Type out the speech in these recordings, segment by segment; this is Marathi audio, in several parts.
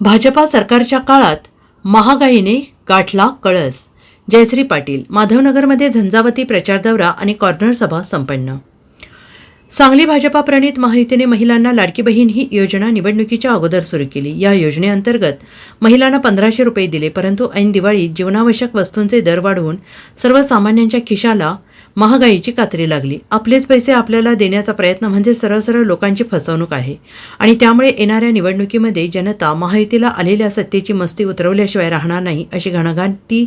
भाजपा सरकारच्या काळात महागाईने गाठला कळस. जयश्री पाटील माधवनगरमध्ये झंझावती प्रचार दौरा आणि कॉर्नर सभा संपन्न. सांगली भाजपा प्रणित महायुतीने महिलांना लाडकी बहीण ही योजना निवडणुकीच्या अगोदर सुरू केली. या योजनेअंतर्गत महिलांना पंधराशे रुपये दिले परंतु ऐन दिवाळीत जीवनावश्यक वस्तूंचे दर वाढवून सर्वसामान्यांच्या खिशाला महागाईची कात्री लागली. आपलेच पैसे आपल्याला देण्याचा प्रयत्न म्हणजे सरळ सरळ लोकांची फसवणूक आहे. आणि त्यामुळे येणाऱ्या निवडणुकीमध्ये जनता महायुतीला आलेल्या सत्तेची मस्ती उतरवल्याशिवाय राहणार नाही अशी घणाघाती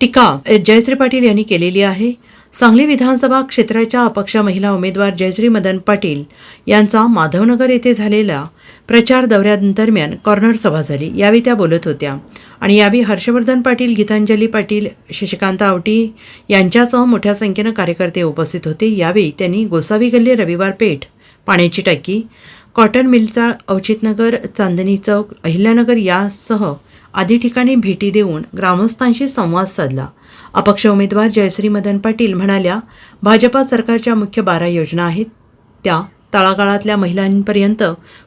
टीका जयश्री पाटील यांनी केलेली आहे. सांगली विधानसभा क्षेत्राच्या अपक्ष महिला उमेदवार जयश्री मदन पाटील यांचा माधवनगर येथे झालेला प्रचार दौऱ्यादरम्यान कॉर्नर सभा झाली. यावेळी त्या बोलत होत्या. आणि यावेळी हर्षवर्धन पाटील गीतांजली पाटील शशिकांत आवटी यांच्यासह मोठ्या संख्येनं कार्यकर्ते उपस्थित होते. यावेळी त्यांनी गोसावी गल्ली रविवार पेठ पाण्याची टाकी कॉटन मिलचा अवचितनगर चांदणी चौक अहिल्यानगर यासह आदी ठिकाणी भेटी देऊन ग्रामस्थांशी संवाद साधला. अपक्ष उमेदवार जयश्री मदन पाटील म्हणाल्या भाजपा सरकारच्या मुख्य बारा योजना आहेत. त्या तळागाळातल्या महिलांपर्यंत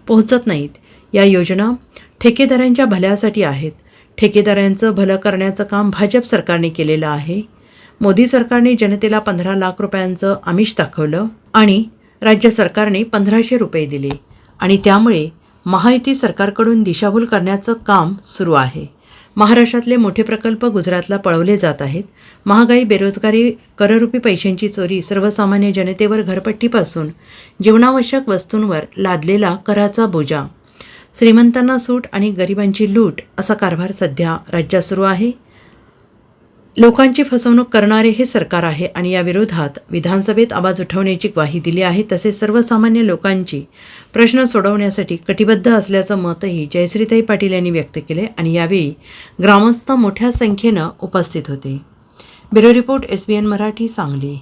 पोहोचत नाहीत. या योजना ठेकेदारांच्या भल्यासाठी आहेत. ठेकेदारांचं भलं करण्याचं काम भाजप सरकारने केलेलं आहे. मोदी सरकारने जनतेला पंधरा लाख रुपयांचं आमिष दाखवलं आणि राज्य सरकारने पंधराशे रुपये दिले आणि त्यामुळे महायुती सरकारकडून दिशाभूल करण्याचं काम सुरू आहे. महाराष्ट्रातले मोठे प्रकल्प गुजरातला पळवले जात आहेत. महागाई बेरोजगारी कररूपी पैशांची चोरी सर्वसामान्य जनतेवर घरपट्टीपासून जीवनावश्यक वस्तूंवर लादलेला कराचा बोजा श्रीमंतांना सूट आणि गरिबांची लूट असा कारभार सध्या राज्यात सुरू आहे. लोकांची फसवणूक करणारे हे सरकार आहे आणि या विरोधात विधानसभेत आवाज उठवण्याची ग्वाही दिली आहे. तसेच सर्वसामान्य लोकांची प्रश्न सोडवण्यासाठी कटिबद्ध असल्याचं मतही जयश्रीताई पाटील यांनी व्यक्त केले आणि यावेळी ग्रामस्थ मोठ्या संख्येनं उपस्थित होते. Bureau report S B N Marathi Sangli.